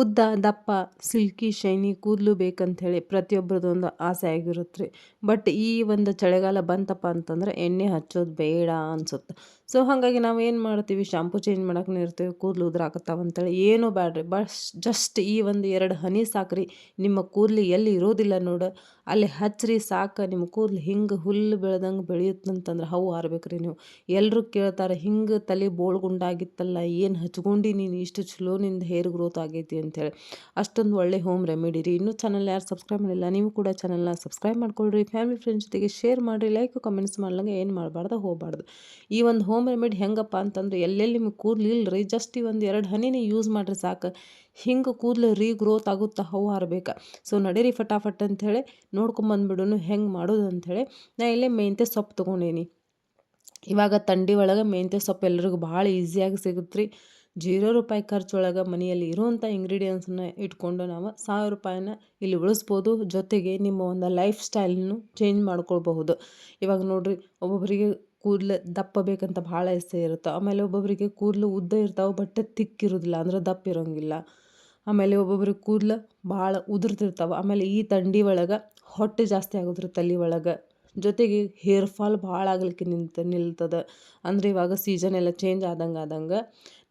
ಉದ್ದ, ದಪ್ಪ, silky, shiny ಕೂದಲು ಬೇಕಂಥೇಳಿ ಪ್ರತಿಯೊಬ್ಬರದ್ದು ಆಸೆ ಆಗಿರುತ್ತೆ ರೀ ಬಟ್ ಈ ಒಂದು ಚಳಿಗಾಲ ಬಂತಪ್ಪ ಅಂತಂದ್ರೆ ಎಣ್ಣೆ ಹಚ್ಚೋದು ಬೇಡ ಅನ್ಸುತ್ತೆ. ಸೊ ಹಾಗಾಗಿ ನಾವು ಏನು ಮಾಡ್ತೀವಿ? ಶಾಂಪು ಚೇಂಜ್ ಮಾಡೋಕೆ ಇರ್ತೀವಿ ಕೂದಲು ಉದ್ರಾಕತ್ತಾವ ಅಂತೇಳಿ ಏನೂ ಬೇಡ್ರಿ ಬಸ್ ಜಸ್ಟ್ ಈ ಒಂದು ಎರಡು ಹನಿ ಸಾಕ್ರಿ. ನಿಮ್ಮ ಕೂದಲು ಎಲ್ಲಿ ಇರೋದಿಲ್ಲ ನೋಡು. ಅಲ್ಲಿ ಹಚ್ಚ್ರಿ ಸಾಕು. ನಿಮ್ಮ ಕೂದಲು ಹಿಂಗೆ ಹುಲ್ಲು ಬೆಳೆದಂಗೆ ಬೆಳೆಯುತ್ತಂತಂದ್ರೆ ಹವು ಹಾರ್ಬೇಕ್ರಿ ನೀವು. ಎಲ್ಲರೂ ಕೇಳ್ತಾರೆ, ಹಿಂಗೆ ತಲೆ ಬೋಳ್ಗುಂಡಾಗಿತ್ತಲ್ಲ, ಏನು ಹಚ್ಕೊಂಡು ನೀನು? ಇಷ್ಟು ಚಲೋ ನಿಂದು ಹೇರ್ ಗ್ರೋತ್ ಆಗೈತಿ ಅಂಥೇಳಿ ಅಷ್ಟೊಂದು ಒಳ್ಳೆ ಹೋಮ್ ರೆಮಿಡಿ ರೀ. ಇನ್ನೂ ಚಾನಲ್ ಯಾರು ಸಬ್ಸ್ಕ್ರೈಬ್ ಮಾಡಿಲ್ಲ, ನೀವು ಕೂಡ ಚಾನಲ್ನ ಸಬ್ಸ್ಕ್ರೈಬ್ ಮಾಡ್ಕೊಳ್ರಿ. ಫ್ಯಾಮಿಲಿ ಫ್ರೆಂಡ್ಸ್ ಜೊತೆಗೆ ಶೇರ್ ಮಾಡಿರಿ ಲೈಕ್ ಕಮೆಂಟ್ಸ್ ಮಾಡ್ಲಂಗೆ ಏನು ಮಾಡಬಾರ್ದು, ಹೋಗಬಾರ್ದು. ಈ ಒಂದು ಹೋಮ್ ರೆಮಿಡಿ ಹೆಂಗಪ್ಪ ಅಂತಂದ್ರೆ ಎಲ್ಲೆಲ್ಲಿ ನಿಮಗೆ ಕೂದಲು ಇಲ್ಲರಿ ಜಸ್ಟ್ ಈ ಒಂದು ಎರಡು ಹನಿನೇ ಯೂಸ್ ಮಾಡಿರಿ ಸಾಕು. ಹಿಂಗೆ ಕೂದಲು ರೀ ಗ್ರೋತ್ ಆಗುತ್ತಾ, ಹೋ ಹಾರಬೇಕು. ಸೊ ನಡೀರಿ ಫಟಾಫಟ್ ಅಂಥೇಳಿ ನೋಡ್ಕೊಂಬಂದ್ಬಿಡೋನು ಹೆಂಗೆ ಮಾಡೋದು ಅಂಥೇಳಿ ನಾ ಇಲ್ಲೇ ಮೆಂತ್ಯ ಸೊಪ್ಪು ತೊಗೊಂಡೇನಿ. ಇವಾಗ ತಂಡಿ ಒಳಗೆ ಮೆಂತ್ಯ ಸೊಪ್ಪು ಎಲ್ರಿಗೂ ಭಾಳ ಈಸಿಯಾಗಿ ಸಿಗುತ್ತೆ ರೀ ಜೀರೋ ರೂಪಾಯಿ ಖರ್ಚೊಳಗೆ ಮನೆಯಲ್ಲಿ ಇರುವಂಥ ಇಂಗ್ರೀಡಿಯೆಂಟ್ಸನ್ನ ಇಟ್ಕೊಂಡು ನಾವು ಸಾವಿರ ರೂಪಾಯಿನ ಇಲ್ಲಿ ಉಳಿಸ್ಬೋದು. ಜೊತೆಗೆ ನಿಮ್ಮ ಒಂದು ಲೈಫ್ ಸ್ಟೈಲನ್ನು ಚೇಂಜ್ ಮಾಡ್ಕೊಳ್ಬಹುದು. ಇವಾಗ ನೋಡಿರಿ ಒಬ್ಬೊಬ್ಬರಿಗೆ ಕೂದಲು ದಪ್ಪ ಬೇಕಂತ ಭಾಳ ಇಷ್ಟ ಇರುತ್ತೆ. ಆಮೇಲೆ ಒಬ್ಬೊಬ್ಬರಿಗೆ ಕೂದಲು ಉದ್ದ ಇರ್ತಾವೆ ಬಟ್ ತಿಕ್ಕಿರೋದಿಲ್ಲ ಅಂದ್ರೆ ದಪ್ಪ ಇರೋಂಗಿಲ್ಲ. ಆಮೇಲೆ ಒಬ್ಬೊಬ್ಬರಿಗೆ ಕೂದಲು ಭಾಳ ಉದುರ್ತಿರ್ತಾವೆ. ಆಮೇಲೆ ಈ ಥಂಡಿ ಒಳಗೆ ಹೊಟ್ಟೆ ಜಾಸ್ತಿ ಆಗೋದ್ರ ತಲೆ ಒಳಗೆ. ಜೊತೆಗೆ ಹೇರ್ ಫಾಲ್ ಭಾಳ ಆಗ್ಲಿಕ್ಕೆ ನಿಂತ, ನಿಲ್ತದೆ. ಅಂದ್ರೆ ಇವಾಗ ಸೀಸನ್ ಎಲ್ಲ ಚೇಂಜ್ ಆದಂಗೆ ಆದಂಗೆ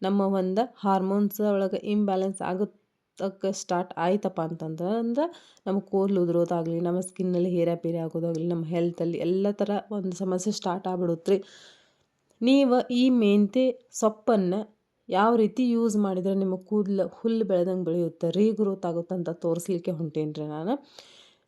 ನಮ್ಮ ಒಂದು ಹಾರ್ಮೋನ್ಸ್ ಒಳಗೆ ಇಂಬ್ಯಾಲೆನ್ಸ್ ಆಗತ್ತಕ್ಕೆ ಸ್ಟಾರ್ಟ್ ಆಯ್ತಪ್ಪ ಅಂತಂದ್ರೆ ನಮ್ಮ ಕೂದಲು ಉದುರೋದಾಗಲಿ, ನಮ್ಮ ಸ್ಕಿನ್ನಲ್ಲಿ ಹೇರ ಪೇರಿ ಆಗೋದಾಗಲಿ, ನಮ್ಮ ಹೆಲ್ತಲ್ಲಿ ಎಲ್ಲ ಥರ ಒಂದು ಸಮಸ್ಯೆ ಸ್ಟಾರ್ಟ್ ಆಗ್ಬಿಡುತ್ತೆ ನೀವು ಈ ಮೆಂತೆ ಸೊಪ್ಪನ್ನು ಯಾವ ರೀತಿ ಯೂಸ್ ಮಾಡಿದರೆ ನಿಮ್ಮ ಕೂದಲು ಹುಲ್ಲು ಬೆಳೆದಂಗೆ ಬೆಳೆಯುತ್ತೆ ರೀ ಗ್ರೋತ್ ಆಗುತ್ತೆ ಅಂತ ತೋರಿಸ್ಲಿಕ್ಕೆ ಹೊಂಟೇನ್ರಿ ನಾನು.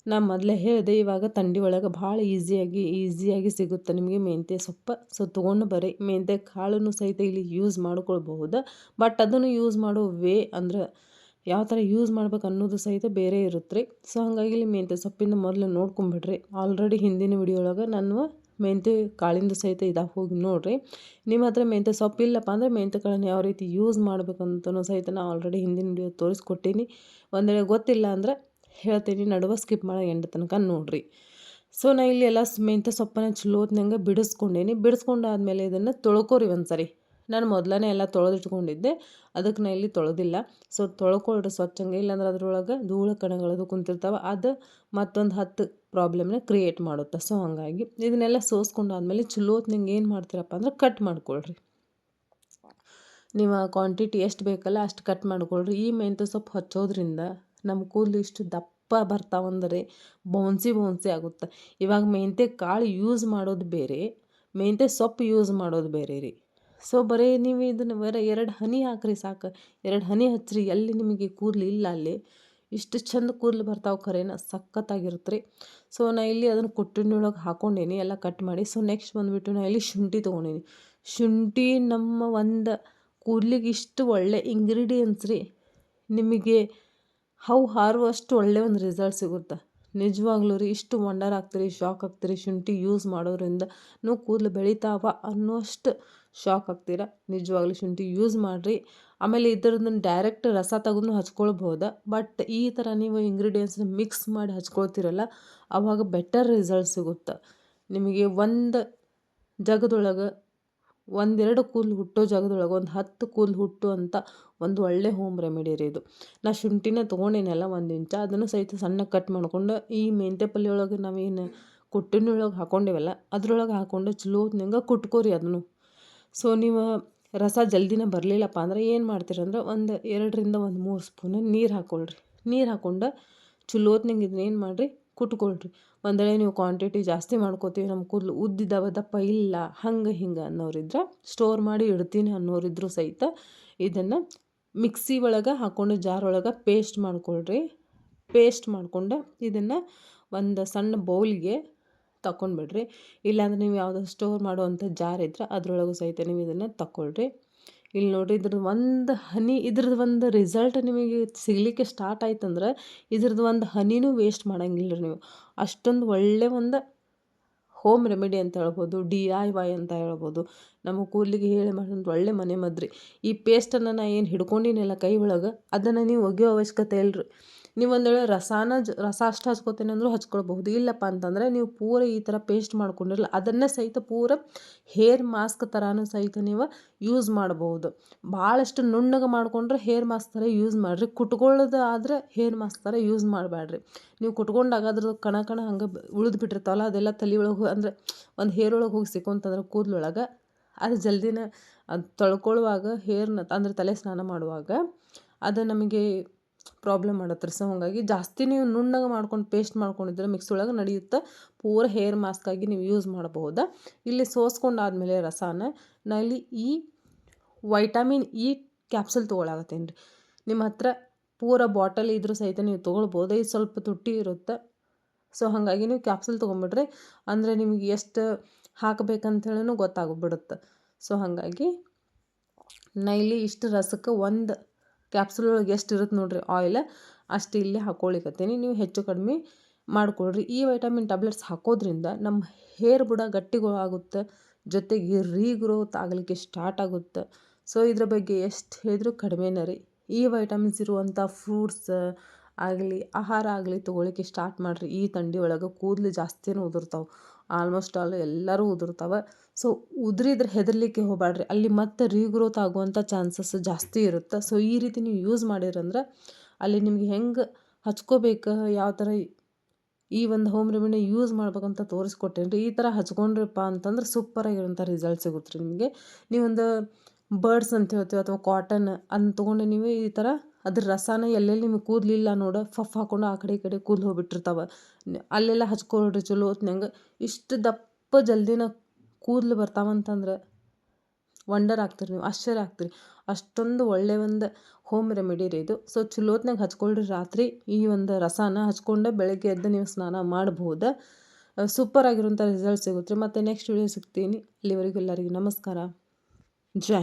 ನಾನು ಮೊದಲೇ ಹೇಳಿದೆ, ಇವಾಗ ತಂಡಿ ಒಳಗೆ ಭಾಳ ಈಸಿಯಾಗಿ ಈಸಿಯಾಗಿ ಸಿಗುತ್ತೆ ನಿಮಗೆ ಮೆಂತ್ಯ ಸೊಪ್ಪು. ಸೊ ತೊಗೊಂಡು ಬರ್ರಿ. ಮೆಂತ್ಯ ಕಾಳನ್ನು ಸಹಿತ ಇಲ್ಲಿ ಯೂಸ್ ಮಾಡ್ಕೊಳ್ಬಹುದು. ಬಟ್ ಅದನ್ನು ಯೂಸ್ ಮಾಡೋ ವೇ ಅಂದ್ರೆ ಯಾವ ಥರ ಯೂಸ್ ಮಾಡ್ಬೇಕು ಅನ್ನೋದು ಸಹಿತ ಬೇರೆ ಇರುತ್ತೆ ರೀ ಸೊ ಹಾಗಾಗಿ ಇಲ್ಲಿ ಮೆಂತ್ಯ ಸೊಪ್ಪಿಂದ ಮೊದಲು ನೋಡ್ಕೊಂಬಿಡ್ರಿ. ಆಲ್ರೆಡಿ ಹಿಂದಿನ ವಿಡಿಯೋ ಒಳಗೆ ನಾನು ಮೆಂತ್ಯ ಕಾಳಿಂದು ಸಹಿತ ಇದಾಗಿ ಹೋಗಿ ನೋಡಿರಿ. ನಿಮ್ಮ ಹತ್ರ ಮೆಂತ್ಯ ಸೊಪ್ಪು ಇಲ್ಲಪ್ಪ ಅಂದರೆ ಮೆಂತ್ಯ ಕಾಳನ್ನು ಯಾವ ರೀತಿ ಯೂಸ್ ಮಾಡ್ಬೇಕಂತನೂ ಸಹಿತ ನಾನು ಆಲ್ರೆಡಿ ಹಿಂದಿನ ವಿಡಿಯೋ ತೋರಿಸ್ಕೊಟ್ಟೀನಿ. ಒಂದು ವೇಳೆ ಗೊತ್ತಿಲ್ಲ ಅಂದ್ರೆ ಹೇಳ್ತೀನಿ, ನಡುವೆ ಸ್ಕಿಪ್ ಮಾಡೋ ಎಂಟು ತನಕ ನೋಡಿರಿ. ಸೊ ನಾ ಇಲ್ಲಿ ಎಲ್ಲ ಮೆಂತ್ಯ ಸೊಪ್ಪನ್ನ ಚಲೋತ್ನಂಗೆ ಬಿಡಿಸ್ಕೊಂಡೇನಿ. ಬಿಡಿಸ್ಕೊಂಡಾದ್ಮೇಲೆ ಇದನ್ನು ತೊಳ್ಕೊರಿ ಒಂದು ಸರಿ ನಾನು ಮೊದಲನೇ ಎಲ್ಲ ತೊಳೆದಿಟ್ಕೊಂಡಿದ್ದೆ. ಅದಕ್ಕೆ ನಾ ಇಲ್ಲಿ ತೊಳೆದಿಲ್ಲ. ಸೊ ತೊಳ್ಕೊಳ್ರಿ ಸ್ವಚ್ಛಂಗೆ. ಇಲ್ಲಾಂದ್ರೆ ಅದ್ರೊಳಗೆ ಧೂಳ ಕಣಗಳದು ಕುಂತಿರ್ತಾವೆ. ಅದು ಮತ್ತೊಂದು ಹತ್ತು ಪ್ರಾಬ್ಲಮ್ನ ಕ್ರಿಯೇಟ್ ಮಾಡುತ್ತೆ. ಸೊ ಹಾಗಾಗಿ ಇದನ್ನೆಲ್ಲ ಸೋಸ್ಕೊಂಡಾದ್ಮೇಲೆ ಚಲೋತ್ನಂಗೆ ಏನು ಮಾಡ್ತೀರಪ್ಪ ಅಂದ್ರೆ ಕಟ್ ಮಾಡ್ಕೊಳ್ರಿ. ನೀವು ಕ್ವಾಂಟಿಟಿ ಎಷ್ಟು ಬೇಕಲ್ಲ ಅಷ್ಟು ಕಟ್ ಮಾಡ್ಕೊಳ್ರಿ. ಈ ಮೆಂತ್ಯ ಸೊಪ್ಪು ಹಚ್ಚೋದ್ರಿಂದ ನಮ್ಮ ಕೂದಲು ಇಷ್ಟು ದಪ್ಪ ಬರ್ತಾವಂದರೆ ಬೌನ್ಸಿ ಬೌನ್ಸಿ ಆಗುತ್ತೆ. ಇವಾಗ ಮೆಂತ್ಯ ಕಾಳು ಯೂಸ್ ಮಾಡೋದು ಬೇರೆ, ಮೆಂತ್ಯ ಸೊಪ್ಪು ಯೂಸ್ ಮಾಡೋದು ಬೇರೆ ರೀ. ಸೊ ಬರೀ ನೀವು ಇದನ್ನು ಬೇರೆ ಎರಡು ಹನಿ ಹಾಕ್ರಿ ಸಾಕು. ಎರಡು ಹನಿ ಹಚ್ಚಿರಿ, ಎಲ್ಲಿ ನಿಮಗೆ ಕೂದಲು ಇಲ್ಲ ಅಲ್ಲಿ. ಇಷ್ಟು ಚಂದ ಕೂದಲು ಬರ್ತಾವೆ ಖರೇನ, ಸಖತ್ತಾಗಿರುತ್ತೆ ರೀ. ಸೊ ನಾ ಇಲ್ಲಿ ಅದನ್ನು ಕೊಟ್ಟಿನೊಳಗೆ ಹಾಕೊಂಡೇನಿ, ಎಲ್ಲ ಕಟ್ ಮಾಡಿ. ಸೊ ನೆಕ್ಸ್ಟ್ ಬಂದುಬಿಟ್ಟು ನಾ ಇಲ್ಲಿ ಶುಂಠಿ ತೊಗೊಂಡೇನಿ. ಶುಂಠಿ ನಮ್ಮ ಒಂದು ಕೂದಲಿಗೆ ಇಷ್ಟು ಒಳ್ಳೆ ಇಂಗ್ರೀಡಿಯೆಂಟ್ಸ್ ರೀ. ನಿಮಗೆ ಹೌ ಹಾರುವಷ್ಟು ಒಳ್ಳೆ ಒಂದು ರಿಸಲ್ಟ್ ಸಿಗುತ್ತೆ. ನಿಜವಾಗ್ಲೂ ರೀ, ಇಷ್ಟು ವಂಡರ್ ಆಗ್ತೀರಿ ಶಾಕ್ ಆಗ್ತೀರಿ, ಶುಂಠಿ ಯೂಸ್ ಮಾಡೋದ್ರಿಂದ ನೀವು ಕೂದಲು ಬೆಳಿತಾವ ಅನ್ನೋಷ್ಟು ಶಾಕ್ ಆಗ್ತೀರ. ನಿಜವಾಗ್ಲೂ ಶುಂಠಿ ಯೂಸ್ ಮಾಡಿರಿ. ಆಮೇಲೆ ಇದರದ್ದು ಡೈರೆಕ್ಟ್ ರಸ ತಗೊಂಡು ಹಚ್ಕೊಳ್ಬೋದು. ಬಟ್ ಈ ಥರ ನೀವು ಇಂಗ್ರೀಡಿಯೆಂಟ್ಸ್ನ ಮಿಕ್ಸ್ ಮಾಡಿ ಹಚ್ಕೊಳ್ತೀರಲ್ಲ ಆವಾಗ ಬೆಟರ್ ರಿಸಲ್ಟ್ ಸಿಗುತ್ತೆ. ನಿಮಗೆ ಒಂದು ಜಗದೊಳಗೆ ಒಂದೆರಡು ಕೂದಲು ಹುಟ್ಟೋ ಜಾಗದೊಳಗೆ, ಒಂದು ಹತ್ತು ಕೂದಲು ಹುಟ್ಟು ಅಂತ ಒಂದು ಒಳ್ಳೆ ಹೋಮ್ ರೆಮಿಡಿ ರೀ ಇದು. ನಾ ಶುಂಠಿನ ತೊಗೊಂಡೇನಲ್ಲ ಒಂದು ಇಂಚ, ಅದನ್ನು ಸಹಿತ ಸಣ್ಣ ಕಟ್ ಮಾಡ್ಕೊಂಡು ಈ ಮೆಂತ್ಯ ಪಲ್ಯೊಳಗೆ ನಾವೇನು ಕುಟ್ಟಿನೊಳಗೆ ಹಾಕ್ಕೊಂಡೇವಲ್ಲ ಅದ್ರೊಳಗೆ ಹಾಕ್ಕೊಂಡು ಚಲೋ ಹೊತ್ನಂಗೆ ಕುಟ್ಕೋರಿ ಅದನ್ನು. ಸೊ ನೀವು ರಸ ಜಲ್ದಿನ ಬರಲಿಲ್ಲಪ್ಪ ಅಂದ್ರೆ ಏನು ಮಾಡ್ತೀರಂದ್ರೆ ಒಂದು ಎರಡರಿಂದ ಒಂದು ಮೂರು ಸ್ಪೂನ್ ನೀರು ಹಾಕ್ಕೊಳ್ರಿ ನೀರು ಹಾಕ್ಕೊಂಡು ಚಲೋ ಇದನ್ನೇನು ಇದನ್ನ ಏನು ಮಾಡಿರಿ ಕುಟ್ಕೊಳ್ರಿ ಒಂದು ವೇಳೆ ನೀವು ಕ್ವಾಂಟಿಟಿ ಜಾಸ್ತಿ ಮಾಡ್ಕೋತೀವಿ ನಮ್ಮ ಕೂದಲು ಉದ್ದಿದ್ದಾವೆ ದಪ್ಪ ಇಲ್ಲ, ಹಂಗೆ ಹಿಂಗೆ ಅನ್ನೋರಿದ್ರೆ ಸ್ಟೋರ್ ಮಾಡಿ ಇಡ್ತೀನಿ ಅನ್ನೋರಿದ್ರು ಸಹಿತ ಇದನ್ನು ಮಿಕ್ಸಿ ಒಳಗೆ ಹಾಕ್ಕೊಂಡು ಜಾರ್ ಒಳಗೆ ಪೇಸ್ಟ್ ಮಾಡ್ಕೊಳ್ರಿ. ಪೇಸ್ಟ್ ಮಾಡಿಕೊಂಡು ಇದನ್ನು ಒಂದು ಸಣ್ಣ ಬೌಲ್ಗೆ ತಗೊಂಡ್ಬಿಡ್ರಿ ಇಲ್ಲಾಂದ್ರೆ ನೀವು ಯಾವುದೋ ಸ್ಟೋರ್ ಮಾಡುವಂಥ ಜಾರ್ ಇದ್ರೆ ಅದರೊಳಗೂ ಸಹಿತ ನೀವು ಇದನ್ನು ತಗೊಳ್ರಿ ಇಲ್ಲಿ ನೋಡಿ ಇದ್ರದ್ದು ಒಂದು ಹನಿ ಇದ್ರದ್ದು ಒಂದು ರಿಸಲ್ಟ್ ನಿಮಗೆ ಸಿಗಲಿಕ್ಕೆ ಸ್ಟಾರ್ಟ್ ಆಯ್ತಂದ್ರೆ ಇದ್ರದ್ದು ಒಂದು ಹನಿನೂ ವೇಸ್ಟ್ ಮಾಡಂಗಿಲ್ಲ ರೀ ನೀವು. ಅಷ್ಟೊಂದು ಒಳ್ಳೆಯ ಒಂದು ಹೋಮ್ ರೆಮಿಡಿ ಅಂತ ಹೇಳ್ಬೋದು ಡಿ ಐ ವೈ ಅಂತ ಹೇಳ್ಬೋದು. ನಮ್ಮ ಕೂದಲಿಗೆ ಹೇಳಿ ಮಾಡೋದು ಒಳ್ಳೆ ಮನೆ ಮದ್ರಿ. ಈ ಪೇಸ್ಟನ್ನು ನಾ ಏನು ಹಿಡ್ಕೊಂಡಿನಲ್ಲ ಕೈ ಒಳಗೆ, ಅದನ್ನು ನೀವು ಒಗೆಯೋ ಅವಶ್ಯಕತೆ ಇಲ್ಲರಿ ನೀವು ಒಂದು ವೇಳೆ ರಸಾನ ಜ ರಸ ಅಷ್ಟು ಹಚ್ಕೋತೇನೆ ಅಂದರೂ ಹಚ್ಕೊಳ್ಬಹುದು. ಇಲ್ಲಪ್ಪ ಅಂತಂದರೆ ನೀವು ಪೂರ ಈ ಥರ ಪೇಸ್ಟ್ ಮಾಡ್ಕೊಂಡಿರಲ್ಲ, ಅದನ್ನೇ ಸಹಿತ ಪೂರ ಹೇರ್ ಮಾಸ್ಕ್ ಥರನೂ ಸಹಿತ ನೀವು ಯೂಸ್ ಮಾಡ್ಬೋದು ಭಾಳಷ್ಟು ನುಣ್ಣಗೆ ಮಾಡ್ಕೊಂಡ್ರೆ ಹೇರ್ ಮಾಸ್ಕ್ ಥರ ಯೂಸ್ ಮಾಡಿರಿ. ಕುಟ್ಕೊಳ್ಳೋದು ಆದರೆ ಹೇರ್ ಮಾಸ್ಕ್ ಥರ ಯೂಸ್ ಮಾಡಬೇಡ್ರಿ ನೀವು ಕುಟ್ಕೊಂಡಾಗ ಅದ್ರದ್ದು ಕಣ ಕಣ ಹಂಗೆ ಉಳಿದು ಬಿಟ್ಟಿರ್ತಾವಲ್ಲ, ಅದೆಲ್ಲ ತಲೆ ಒಳಗೆ ಅಂದರೆ ಒಂದು ಹೇರ್ ಒಳಗೆ ಹೋಗಿ ಸಿಕ್ಕೊಂತಂದ್ರೆ ಕೂದಲೊಳಗೆ ಅದು ಜಲ್ದಿನ ಅದು ತೊಳ್ಕೊಳ್ಳುವಾಗ ಹೇರ್ನ ಅಂದ್ರೆ ತಲೆ ಸ್ನಾನ ಮಾಡುವಾಗ ಅದು ನಮಗೆ ಪ್ರಾಬ್ಲಮ್ ಮಾಡತ್ತೆ ರೀ. ಸೊ ಹಾಗಾಗಿ ಜಾಸ್ತಿ ನೀವು ನುಣ್ಣಗೆ ಮಾಡ್ಕೊಂಡು ಪೇಸ್ಟ್ ಮಾಡ್ಕೊಂಡಿದ್ರೆ ಮಿಕ್ಸ್ ಒಳಗೆ ನಡೆಯುತ್ತೆ ಪೂರ ಹೇರ್ ಮಾಸ್ಕ್ ಆಗಿ ನೀವು ಯೂಸ್ ಮಾಡಬಹುದು? ಇಲ್ಲಿ ಸೋಸ್ಕೊಂಡಾದ್ಮೇಲೆ ರಸಾನ ನಾ ಇಲ್ಲಿ ಈ ವೈಟಮಿನ್ ಇ ಕ್ಯಾಪ್ಸೂಲ್ ತೊಗೊಳಾಗತ್ತೇನು ರೀ. ನಿಮ್ಮ ಹತ್ರ ಪೂರ ಬಾಟಲ್ ಇದ್ರೂ ಸಹಿತ ನೀವು ತೊಗೊಳ್ಬೋದು. ಇದು ಸ್ವಲ್ಪ ತುಟ್ಟಿ ಇರುತ್ತೆ. ಸೊ ಹಾಗಾಗಿ ನೀವು ಕ್ಯಾಪ್ಸೂಲ್ ತೊಗೊಂಬಿಟ್ರೆ ಅಂದರೆ ನಿಮಗೆ ಎಷ್ಟು ಹಾಕಬೇಕಂತೇಳಿನೂ ಗೊತ್ತಾಗ್ಬಿಡುತ್ತೆ. ಸೊ ಹಾಗಾಗಿ ನಾ ಇಲ್ಲಿ ಇಷ್ಟು ರಸಕ್ಕೆ ಒಂದು ಕ್ಯಾಪ್ಸೂಲ್ ಒಳಗೆ ಎಷ್ಟು ಇರುತ್ತೆ ನೋಡಿರಿ? ಆಯಿಲ್ ಅಷ್ಟು ಇಲ್ಲಿ ಹಾಕ್ಕೊಳಿಕತ್ತೀನಿ ನೀವು ಹೆಚ್ಚು ಕಡಿಮೆ ಮಾಡಿಕೊಡ್ರಿ. ಈ ವೈಟಮಿನ್ ಟ್ಯಾಬ್ಲೆಟ್ಸ್ ಹಾಕೋದ್ರಿಂದ ನಮ್ಮ ಹೇರ್ ಬುಡ ಗಟ್ಟಿಗಳಾಗುತ್ತೆ. ಜೊತೆಗೆ ರೀಗ್ರೋತ್ ಆಗಲಿಕ್ಕೆ ಸ್ಟಾರ್ಟ್ ಆಗುತ್ತೆ. ಸೊ ಇದ್ರ ಬಗ್ಗೆ ಎಷ್ಟು ಹೇಳಿದ್ರೂ ಕಡಿಮೆನೇ ರೀ. ಈ ವೈಟಮಿನ್ಸ್ ಇರುವಂಥ ಫ್ರೂಟ್ಸ್ ಆಗಲಿ, ಆಹಾರ ಆಗಲಿ ತೊಗೊಳಿಕ್ಕೆ ಸ್ಟಾರ್ಟ್ ಮಾಡಿರಿ. ಈ ಥಂಡಿ ಒಳಗೆ ಕೂದಲು ಜಾಸ್ತಿನೂ ಉದುರ್ತಾವೆ. ಆಲ್ಮೋಸ್ಟ್ ಆಲ್ ಎಲ್ಲರೂ ಉದುರ್ತಾವೆ. ಸೊ ಉದುರಿದ್ರೆ ಹೆದರ್ಲಿಕ್ಕೆ ಹೋಗಬೇಡ್ರಿ ಅಲ್ಲಿ ಮತ್ತೆ ರೀಗ್ರೋತ್ ಆಗುವಂಥ ಚಾನ್ಸಸ್ ಜಾಸ್ತಿ ಇರುತ್ತೆ. ಸೊ ಈ ರೀತಿ ನೀವು ಯೂಸ್ ಮಾಡಿರಂದ್ರೆ ಅಲ್ಲಿ ನಿಮ್ಗೆ ಹೆಂಗೆ ಹಚ್ಕೋಬೇಕು, ಯಾವ ಥರ ಈ ಒಂದು ಹೋಮ್ ರೆಮಿಡಿ ಯೂಸ್ ಮಾಡ್ಬೇಕಂತ ತೋರಿಸ್ಕೊಟ್ಟೇನಿ ರೀ ಈ ಥರ ಹಚ್ಕೊಂಡ್ರಪ್ಪ ಅಂತಂದ್ರೆ ಸೂಪರಾಗಿರೋಂಥ ರಿಸಲ್ಟ್ ಸಿಗುತ್ತೆ ರೀ ನಿಮಗೆ. ನೀವೊಂದು ಬರ್ಡ್ಸ್ ಅಂತ ಹೇಳ್ತೀವಿ ಅಥವಾ ಕಾಟನ್ ಅದನ್ನ ತೊಗೊಂಡು ನೀವು ಈ ಥರ ಅದ್ರ ರಸನ ಎಲ್ಲೆಲ್ಲಿ ನಿಮಗೆ ಕೂದಲಿಲ್ಲ ನೋಡು. ಫಫ್ ಹಾಕೊಂಡು ಆ ಕಡೆ ಈ ಕಡೆ ಕೂದಲು ಹೋಗ್ಬಿಟ್ಟಿರ್ತಾವೆ. ಅಲ್ಲೆಲ್ಲ ಹಚ್ಕೊಳ್ರಿ ಚಲೋ ಹೊತ್ನ್ಯಾಗ ಇಷ್ಟು ದಪ್ಪ ಜಲ್ದಿನ ಕೂದಲು ಬರ್ತಾವಂತಂದ್ರೆ ವಂಡರ್ ಆಗ್ತೀರಿ ನೀವು, ಆಶ್ಚರ್ಯ ಆಗ್ತೀರಿ. ಅಷ್ಟೊಂದು ಒಳ್ಳೆಯ ಒಂದು ಹೋಮ್ ರೆಮಿಡಿ ರೀ ಇದು. ಸೊ ಚಲೋತ್ನಾಗ ಹಚ್ಕೊಳ್ರಿ ರಾತ್ರಿ ಈ ಒಂದು ರಸನ ಹಚ್ಕೊಂಡು ಬೆಳಗ್ಗೆ ಎದ್ದು ನೀವು ಸ್ನಾನ ಮಾಡ್ಬೋದು. ಸೂಪರ್ ಆಗಿರುವಂಥ ರಿಸಲ್ಟ್ ಸಿಗುತ್ತೆ ಮತ್ತು ನೆಕ್ಸ್ಟ್ ವಿಡಿಯೋ ಸಿಗ್ತೀನಿ. ಅಲ್ಲಿವರೆಗೂ ಎಲ್ಲರಿಗೂ ನಮಸ್ಕಾರ. ಜೈ